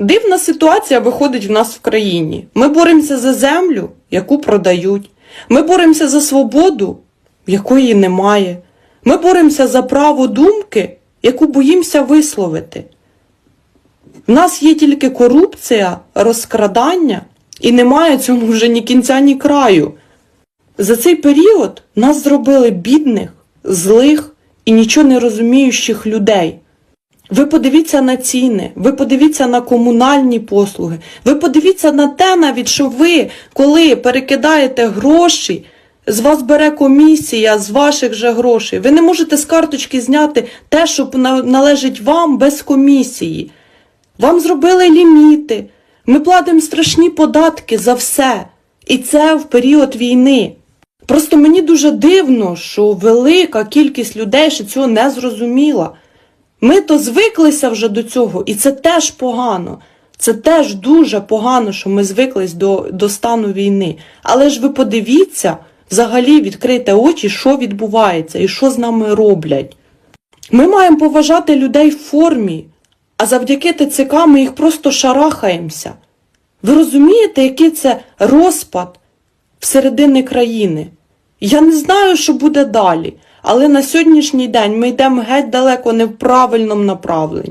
Дивна ситуація виходить в нас в країні. Ми боремося за землю, яку продають. Ми боремося за свободу, якої немає. Ми боремося за право думки, яку боїмося висловити. В нас є тільки корупція, розкрадання, і немає цьому вже ні кінця, ні краю. За цей період нас зробили бідних, злих і нічого не розуміючих людей. Ви подивіться на ціни, ви подивіться на комунальні послуги, ви подивіться на те навіть, що ви, коли перекидаєте гроші, з вас бере комісія з ваших же грошей. Ви не можете з карточки зняти те, що належить вам без комісії. Вам зробили ліміти. Ми платимо страшні податки за все. І це в період війни. Просто мені дуже дивно, що велика кількість людей ще цього не зрозуміла. Ми то звиклися вже до цього, і це теж погано. Це теж дуже погано, що ми звиклись до, до стану війни. Але ж ви подивіться, взагалі відкрийте очі, що відбувається і що з нами роблять. Ми маємо поважати людей в формі, а завдяки ТЦК ми їх просто шарахаємося. Ви розумієте, який це розпад всередині країни? Я не знаю, що буде далі, але на сьогоднішній день ми йдемо геть далеко не в правильному направленні.